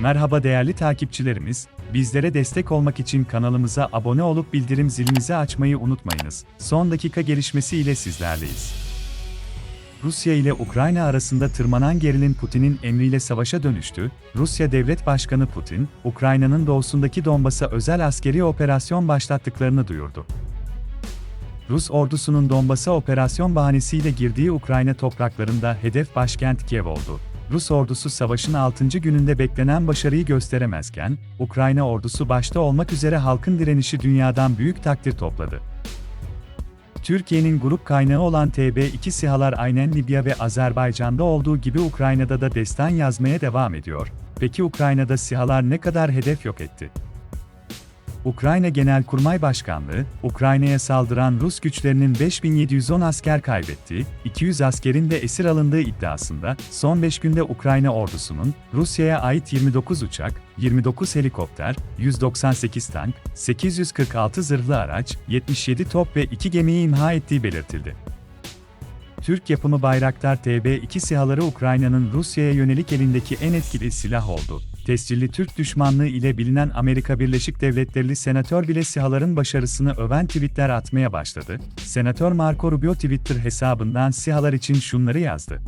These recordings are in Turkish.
Merhaba değerli takipçilerimiz, bizlere destek olmak için kanalımıza abone olup bildirim zilinizi açmayı unutmayınız. Son dakika gelişmesi ile sizlerleyiz. Rusya ile Ukrayna arasında tırmanan gerilim Putin'in emriyle savaşa dönüştü. Rusya Devlet Başkanı Putin, Ukrayna'nın doğusundaki Donbas'a özel askeri operasyon başlattıklarını duyurdu. Rus ordusunun Donbas'a operasyon bahanesiyle girdiği Ukrayna topraklarında hedef başkent Kiev oldu. Rus ordusu savaşın 6. gününde beklenen başarıyı gösteremezken, Ukrayna ordusu başta olmak üzere halkın direnişi dünyadan büyük takdir topladı. Türkiye'nin grup kaynağı olan TB2 SİHA'lar aynen Libya ve Azerbaycan'da olduğu gibi Ukrayna'da da destan yazmaya devam ediyor. Peki Ukrayna'da SİHA'lar ne kadar hedef yok etti? Ukrayna Genelkurmay Başkanlığı, Ukrayna'ya saldıran Rus güçlerinin 5710 asker kaybettiği, 200 askerin de esir alındığı iddiasında, son 5 günde Ukrayna ordusunun, Rusya'ya ait 29 uçak, 29 helikopter, 198 tank, 846 zırhlı araç, 77 top ve 2 gemiyi imha ettiği belirtildi. Türk yapımı Bayraktar TB2 SİHA'ları Ukrayna'nın Rusya'ya yönelik elindeki en etkili silah oldu. Tescilli Türk düşmanlığı ile bilinen Amerika Birleşik Devletleri senatör bile SİHA'ların başarısını öven tweetler atmaya başladı. Senatör Marco Rubio Twitter hesabından SİHA'lar için şunları yazdı.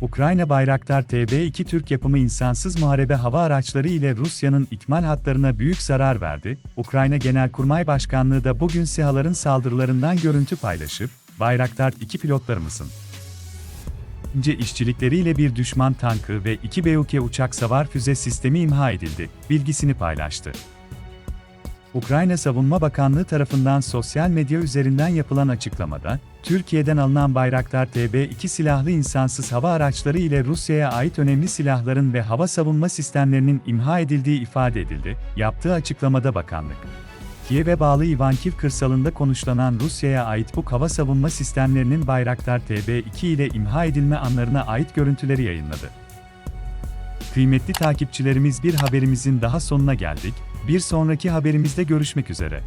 Ukrayna Bayraktar TB2 Türk yapımı insansız muharebe hava araçları ile Rusya'nın ikmal hatlarına büyük zarar verdi. Ukrayna Genelkurmay Başkanlığı da bugün SİHA'ların saldırılarından görüntü paylaşıp, Bayraktar 2 pilotlarımızın ince işçilikleriyle bir düşman tankı ve iki BUK uçak savar füze sistemi imha edildi, bilgisini paylaştı. Ukrayna Savunma Bakanlığı tarafından sosyal medya üzerinden yapılan açıklamada, Türkiye'den alınan Bayraktar TB2 silahlı insansız hava araçları ile Rusya'ya ait önemli silahların ve hava savunma sistemlerinin imha edildiği ifade edildi, yaptığı açıklamada bakanlık. Kiev'e bağlı Ivankiv kırsalında konuşlanan Rusya'ya ait bu hava savunma sistemlerinin Bayraktar TB2 ile imha edilme anlarına ait görüntüleri yayınladı. Kıymetli takipçilerimiz bir haberimizin daha sonuna geldik. Bir sonraki haberimizde görüşmek üzere.